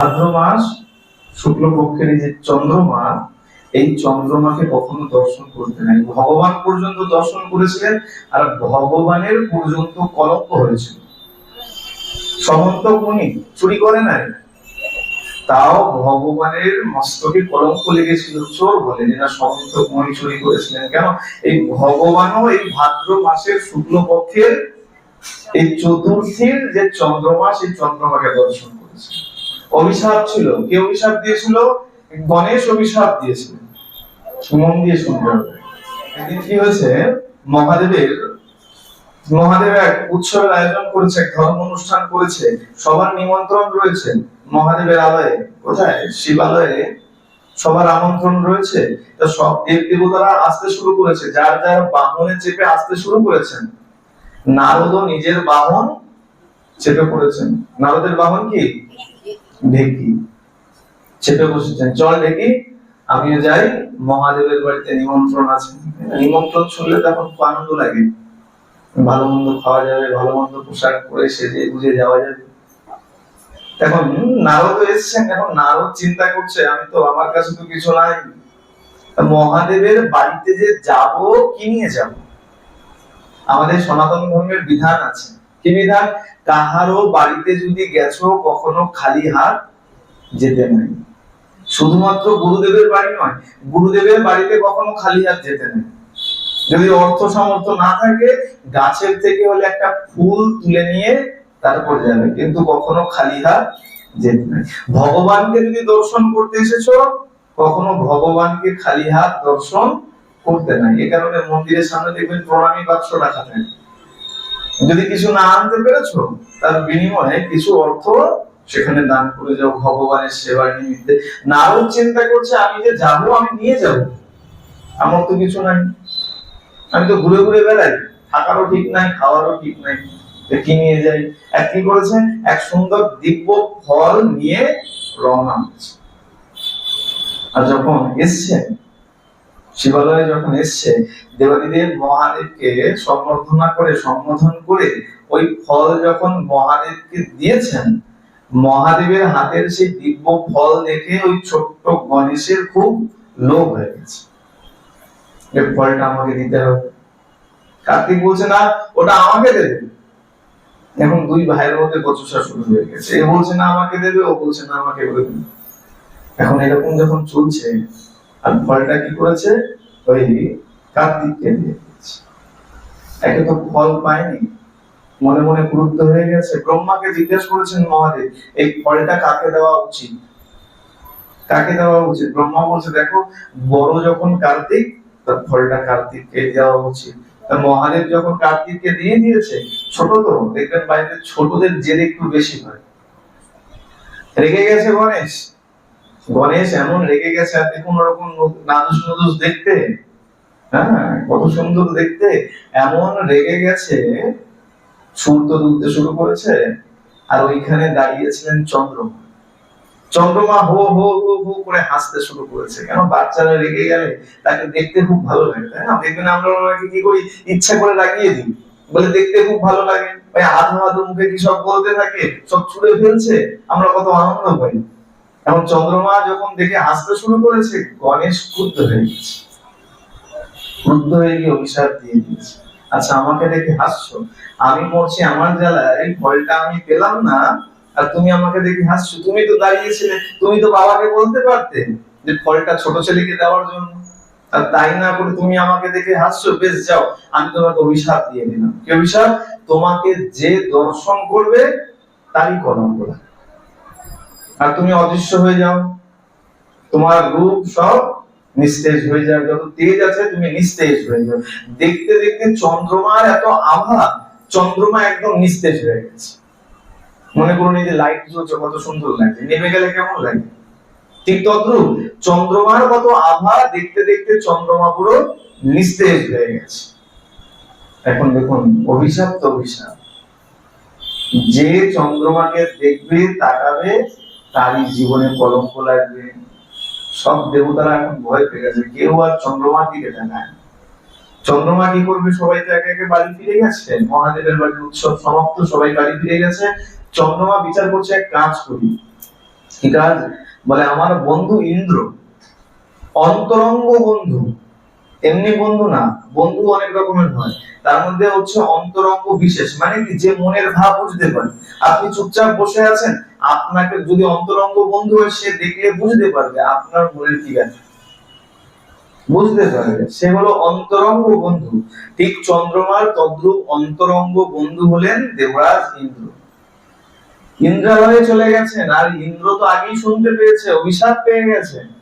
ভাদ্র মাস, শুক্লপক্ষের যে চন্দ্রমা এই চন্দ্রমাকে কখনো দর্শন করতে নাই। ভগবান পর্যন্ত দর্শন করেছিলেন আর ভগবানের পর্যন্ত কলঙ্ক হয়েছিল। সমন্ত মুনি চুরি করে নাই। তাও ভগবানের মস্তকে কলঙ্ক লেগেছিল, চোর বলে। যেটা সমন্ত মুনি চুরি করেছিলেন কেন? এই ভগবানও এই ভাদ্র মাসের শুক্লপক্ষের এই চতুর্থীর যে চন্দ্রমা সেই চন্দ্রমাকে দর্শন অভিশাপ ছিল। কে অভিশাপ দিয়েছিল? গণেশ অভিশাপ দিয়েছিল। মন দিয়ে শুনতে হবে। একদিন কি হয়েছে? মহাদেবের, মহাদেব এক উৎসবের আয়োজন করেছে ধর্ম অনুষ্ঠান করেছে। সবার নিমন্ত্রণ রয়েছে মহাদেবের আলয়ে। কোথায়? শিবালয়ে। সবার আমন্ত্রণ রয়েছে। তো সব দেব দেবতারা আসতে শুরু করেছে। যার যার বাহনে চেপে আসতে শুরু করেছেন। নারদও নিজের বাহন চেপে পড়েছেন। নারদের বাহন কি? ঢেকি চেপে বসেছেন। চল ঢেকি, আমিও যাই, মহাদেবের বাড়িতে নিমন্ত্রণ আছে। নিমন্ত্রণ শুনলে তখন আনন্দ লাগে। ভালো মন্দ খাওয়া যাবে, ভালো মন্দ পোশাক পরে সেজে গুজে যাওয়া যাবে। এখন নারদ এসছেন, এখন নারদ চিন্তা করছে, আমি তো আমার কাছে তো কিছু নাই। মহাদেবের বাড়িতে যে যাব, কি নিয়ে যাব? আমাদের সনাতন ধর্মের বিধান আছে। কি বিধান কাহারও বাড়িতে যদি গেছো কখনো খালি হাত যেতে নাই। শুধুমাত্র গুরুদেবের বাড়ি নয়, গুরুদেবের বাড়িতে কখনো খালি হাত যেতে নেই। যদি অর্থ সামর্থ্য না থাকে, গাছের থেকে হলে একটা ফুল তুলে নিয়ে তারপর যাবে, কিন্তু কখনো খালি হাত যেতে নেই। ভগবানকে যদি দর্শন করতে এসেছ, কখনো ভগবানকে খালি হাত দর্শন করতে নাই। এ কারণে মন্দিরের সামনে দেখবেন প্রণামী বাক্স রাখা থাকে। যদি কিছু না আনতে পেরেছ, তার বিনিময়ে কিছু অর্থ সেখানে দান করে যাও, ভগবানের সেবার নিমিত্তে। নারদ চিন্তা করছে, আমি যে যাব, আমি নিয়ে যাব। আমার তো কিছু নাই। আমি তো ঘুরে ঘুরে বেড়াই। থাকারও ঠিক নাই, খাওয়ারও ঠিক নাই। কি নিয়ে যাই? এক কি করেছে? এক সুন্দর দিব্য ফল নিয়ে রওনা হয়েছে। আর যখন এসছে শিবালয়ে যখন এসছে, দেবাদিদেব মহাদেবকে সম্বর্ধনা করে, সম্বোধন করে ওই ফল যখন মহাদেবকে দিয়েছেন, মহাদেবের হাতের সেই দিব্য ফল দেখে ওই ছোট্ট গণেশের খুব লোভ হয়ে গেছে। এই ফলটা আমাকে দিতে হবে। কার্তিক বলছে, না, ওটা আমাকে দেবে। এখন দুই ভাইয়ের মধ্যে বচসা শুরু হয়ে গেছে। এ বলছে, না, আমাকে দেবে। ও বলছে, না, আমাকে দেবে এখন এরকম যখন চলছে আর ফলটা কি করেছে? ওই কার্তিককে দিয়ে দিয়েছে। একে তো ফল পায়নি। মনে মনে ক্রুদ্ধ হয়ে গেছে। ব্রহ্মাকে জিজ্ঞেস করেছেন মহাদেব, এই ফলটা কাকে দেওয়া উচিত? কাকে দেওয়া উচিত? ব্রহ্মা বলছে, দেখো, বড় যখন কার্তিক, তার ফলটা কার্তিককে দেওয়া উচিত। মহাদেব যখন কার্তিককে দিয়ে দিয়েছে, ছোট তো দেখবেন বাইরে ছোটদের জেদ একটু বেশি হয়। রেগে গেছে গণেশ? গণেশ এমন রেগে গেছে আপনি কোন রকম নাদুস নুদুস দেখতে। হ্যাঁ কত সুন্দর দেখতে। এমন রেগে গেছে, সুর তো দুলতে শুরু করেছে, আর ওইখানে দাঁড়িয়েছিলেন চন্দ্রমা চন্দ্রমা হো হো হো হো করে হাসতে শুরু করেছে। কেন? বাচ্চারা রেগে গেলে তাকে দেখতে খুব ভালো লাগে, তাই না? দেখবেন আমরা ওনাকে কি করি? ইচ্ছা করে লাগিয়ে দিই। বলে দেখতে খুব ভালো লাগে। ওই আধো আধো মুখে কি সব বলতে থাকে? সব ছুড়ে ফেলছে। আমরা কত আনন্দ পাই। এখন চন্দ্রমা যখন দেখে হাসতে শুরু করেছে, গণেশ ক্রুদ্ধ হয়ে গেছে ক্রুদ্ধ হয়ে গিয়ে অভিশাপ দিয়ে দিয়েছে। আচ্ছা আমাকে দেখে হাসছো? আমি মরছি আমার জ্বালায় ফলটা আমি পেলাম না, আর তুমি আমাকে দেখে হাসছো? তুমি তো দাঁড়িয়েছিলে, তুমি তো বাবাকে বলতে পারতে যে ফলটা ছোট ছেলেকে দেওয়ার জন্য। আর তাই না করে তুমি আমাকে দেখে হাসছো? বেশ, যাও, আমি তোমাকে অভিশাপ দিয়ে দিলাম। কি অভিশাপ? তোমাকে যে দর্শন করবে, তারই কলঙ্ক লাগবে। আর তুমি অদৃশ্য হয়ে যাও। তোমার রূপ সব নিস্তেজ হয়ে যাবে যত তেজ আছে, তুমি নিস্তেজ হয়ে যাও। দেখতে দেখতে চন্দ্রমার এত আভা, চন্দ্রমা একদম নিস্তেজ হয়ে গেছে। মনে করুন এই যে লাইট জ্বলছে, কত সুন্দর লাগে নেমে গেলে কেমন লাগে? ঠিক তদ্রুপ চন্দ্রমার কত আভা, দেখতে দেখতে চন্দ্রমা পুরো নিস্তেজ হয়ে গেছে। এখন দেখুন, অভিশাপ তো অভিশাপ। যে চন্দ্রমাকে দেখবে, তাকাবে তারই জীবনে কলঙ্ক লাগবে সব দেবতারা এখন ভয় পেয়ে গেছে। কেউ আর চন্দ্রমার দিকে তাকায় না। চন্দ্রমা কি করবে? সবাই তো একে একে বাড়ি ফিরে গেছে। মহাদেবের বাড়ির উৎসব সমাপ্ত, সবাই বাড়ি ফিরে গেছে। চন্দ্রমা বিচার করছে এক কাজ করি। কি কাজ? বলে, আমার বন্ধু ইন্দ্র, অন্তরঙ্গ বন্ধু এমনি বন্ধু না, বন্ধু অনেক রকমের হয়। তার মধ্যে হচ্ছে অন্তরঙ্গ বিশেষ মানে কি? যে মনের ভাব বুঝতে পারে। আপনি চুপচাপ বসে আছেন, আপনাকে যদি অন্তরঙ্গ বন্ধু হয়, সে দেখলে বুঝতে পারবে আপনার মনের কি আছে। বুঝতে পারবে। সে হলো অন্তরঙ্গ বন্ধু। ঠিক চন্দ্রমার তদ্রুপ অন্তরঙ্গ বন্ধু হলেন দেবরাজ ইন্দ্র। ইন্দ্রালয়ে চলে গেছেন, আর ইন্দ্র তো আগেই শুনতে পেয়েছে, অভিশাপ পেয়ে গেছে।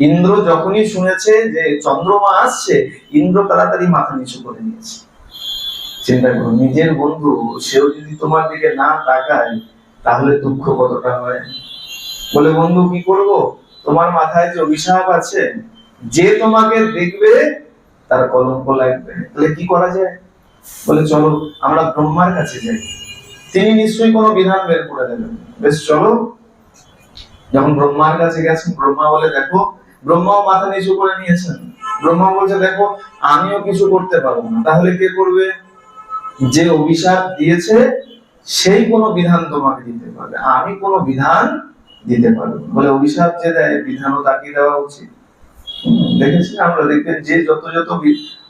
ইন্দ্র যখনই শুনেছে যে চন্দ্রমা আসছে, ইন্দ্র তাড়াতাড়ি মাথা নিচু করে নিয়েছে। চিন্তা করো নিজের বন্ধু, সেও যদি তোমার দিকে না তাকায়, তাহলে দুঃখ কতটা হয়? বলে, বন্ধু, কি করব? তোমার মাথায় যে অভিশাপ আছে, যে তোমাকে দেখবে, তার কলঙ্ক লাগবে। তাহলে কি করা যায়? বলে, চলো, আমরা ব্রহ্মার কাছে যাই। তিনি নিশ্চয়ই কোনো বিধান বের করে দেবেন। বেশ, চলো। যখন ব্রহ্মার কাছে গেছেন, ব্রহ্মা বলে, দেখো ব্রহ্মাও মাথা নিচু করে নিয়েছেন। ব্রহ্মা বলছে, দেখো, আমিও কিছু করতে পারব না। তাহলে কে করবে? যে অভিশাপ দিয়েছে, সেই কোনো বিধান তোমাকে দিতে পারবে। আমি কোনো বিধান দিতে পারব বলে অভিশাপ যে দেয়, বিধানও তাকে দেওয়া উচিত। দেখেছি আমরা? দেখবেন যে যত যত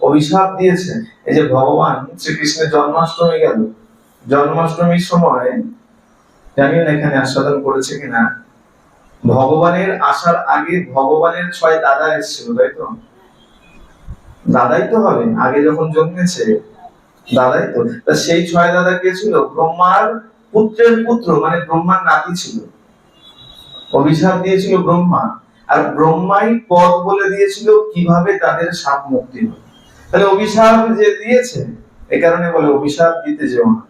অভিশাপ দিয়েছে, এই যে ভগবান, শ্রীকৃষ্ণের জন্মাষ্টমী গেল। জন্মাষ্টমীর সময় জানি না এখানে আস্বাদন করেছে কিনা? ভগবানের আসার আগে ভগবানের ছয় দাদা এসেছিল, তাই তো? দাদাই তো হবে, আগে যখন জন্মেছে, দাদাই তো। তা সেই ছয় দাদা কে ছিল? ব্রহ্মার পুত্রের পুত্র মানে ব্রহ্মার নাতি ছিল। অভিশাপ দিয়েছিল ব্রহ্মা। আর ব্রহ্মাই পদ বলে দিয়েছিল কীভাবে তাদের সাপ মুক্তি হবে তাহলে অভিশাপ যে দিয়েছে, এ কারণে বলে অভিশাপ দিতে যেও না।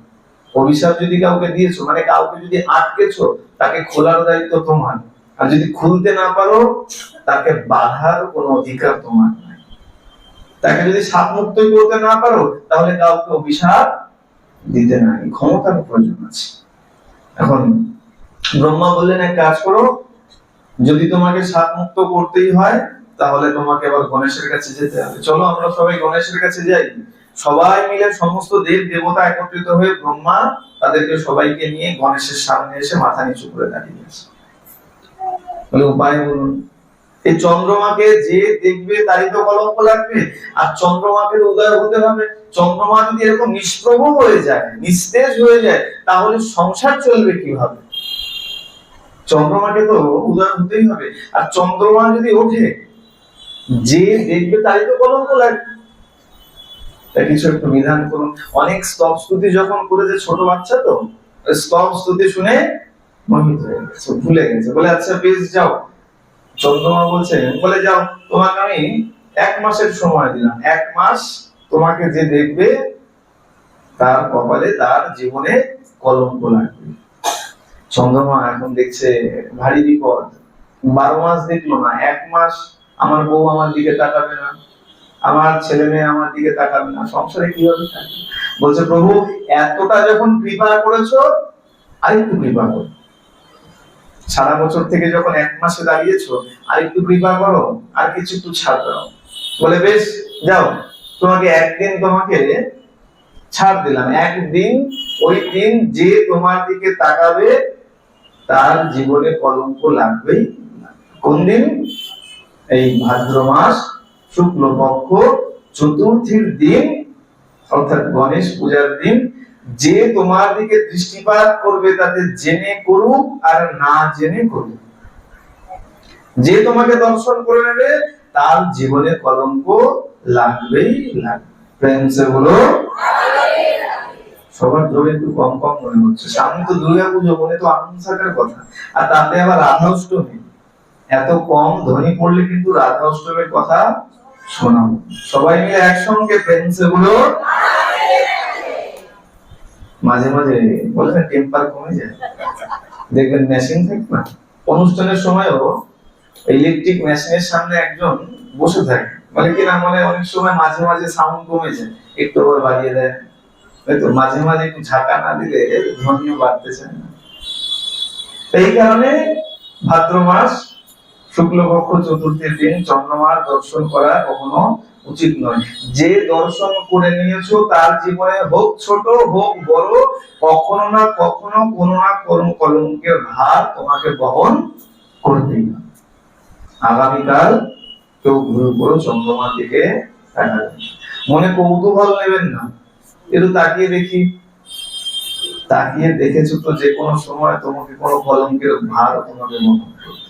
অভিশাপ যদি কাউকে দিয়েছ মানে কাউকে যদি আটকেছো, তাকে খোলার দায়িত্ব তোমার। আর যদি খুলতে না পারো, তাকে বাধার কোনো অধিকার তোমার নাই। তাকে যদি সাপ মুক্তই করতে না পারো, তাহলে কাউকে অভিশাপ দিতে নাই। ক্ষমতার প্রয়োজন আছে। এখন ব্রহ্মা বললেন, এক কাজ করো, যদি তোমাকে সাপ মুক্ত করতেই হয়, তাহলে তোমাকে আবার গণেশের কাছে যেতে হবে। চলো, আমরা সবাই গণেশের কাছে যাই। সবাই মিলে সমস্ত দেব দেবতা একত্রিত হয়ে ব্রহ্মা তাদেরকে সবাইকে নিয়ে গণেশের সামনে এসে মাথা নিচু করে দাঁড়িয়ে আছে। বলে উপায় বলুন। এই চন্দ্রমাকে যে দেখবে তারই তো কলঙ্ক লাগবে। আর চন্দ্রমাকে উদয় হতে হবে। চন্দ্রমা যদি এরকম নিষ্প্রভ হয়ে যায়, নিস্তেজ হয়ে যায়, তাহলে সংসার চলবে কীভাবে? চন্দ্রমাকে তো উদয় হতেই হবে। আর চন্দ্রমা যদি ওঠে, যে দেখবে তারই তো কলঙ্ক লাগবে। তা কিছু একটু বিধান করুন। অনেক স্তব স্তুতি যখন করেছে ছোট বাচ্চা তো, স্তব স্তুতি শুনে ভুলে গেছে। বলে আচ্ছা বেশ, যাও। চন্দ্রমা বলছে, বলে, যাও, তোমাকে আমি এক মাসের সময় দিলাম। এক মাস তোমাকে যে দেখবে, তার কপালে তার জীবনে কলঙ্ক লাগবে। চন্দ্রমা এখন দেখছে, ভারী বিপদ। বারো মাস দেখল না, এক মাস আমার বউ আমার দিকে তাকাবে না, আমার ছেলে মেয়ে আমার দিকে তাকাবে না, সংসারে কীভাবে থাকবে? বলছে, প্রভু, এতটা যখন কৃপা করেছ, আরেকটু কৃপা করো। সারা বছর থেকে যখন এক মাসে দাঁড়িয়েছো আর একটু কৃপা করো, আর কিছু একটু ছাড় দাও। বলে, বেশ, যাও। তোমাকে একদিন তোমাকে ছাড় দিলাম। একদিন, ওই দিন যে তোমার দিকে তাকাবে, তার জীবনে কলঙ্ক লাগবেই। কোন দিন? এই ভাদ্র মাস, শুক্লপক্ষ, চতুর্থীর দিন, অর্থাৎ গণেশ পূজার দিন যে তোমার দিকে দৃষ্টিপাত করবে তাতে জেনে করুক আর না জেনে করুক। যে তোমাকে দর্শন করে নেবে, তার জীবনে কলঙ্ক লাগবেই লাগবে। সবার জোরে একটু কম কম মনে হচ্ছে। সামনে তো দুর্গা পুজো, মনে তো আনন্দ থাকার কথা। আর তাতে আবার রাধা অষ্টমী। এত কম ধ্বনি পড়লে কিন্তু রাধা অষ্টমীর কথা শোনাবো। সবাই মিলে একসঙ্গে প্রেম সে বলো মাঝে মাঝে বলে না টেম্পার কমে যায়। দেখবেন মেশিন থাকে না? অনুষ্ঠানের সময়ও ইলেকট্রিক মেশিনের সামনে একজন বসে থাকে। মানে কি না মানে অনেক সময় মাঝে মাঝে সাউন্ড কমে যায়। একটু আবার বাড়িয়ে দেয়। হয়তো মাঝে মাঝে একটু ঝাঁকা না দিলে ধ্বনিও বাড়তে চায় না। এই কারণে ভাদ্র মাস শুক্লপক্ষ, চতুর্থীর দিন চন্দ্রমার দর্শন করা কখনো উচিত নয় যে দর্শন করে নিয়েছো, তার জীবনে হোক ছোট, হোক বড়, কখনো না কখনো কোনো না কোনো কলঙ্কের ভার তোমাকে বহন করতেই হবে আগামীকাল কেউ ভুল করে চন্দ্রমার দিকে না। মনে কৌতূহল নেবেন না একটু তাকিয়ে দেখি তাকিয়ে দেখেছ তো যে কোনো সময় তোমাকে কোনো কলঙ্কের ভার তোমাকে বহন করতে।